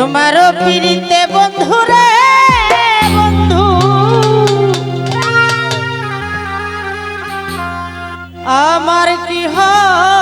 তোমারও পিড়িতে বন্ধু রে বন্ধু। আমার কি হয়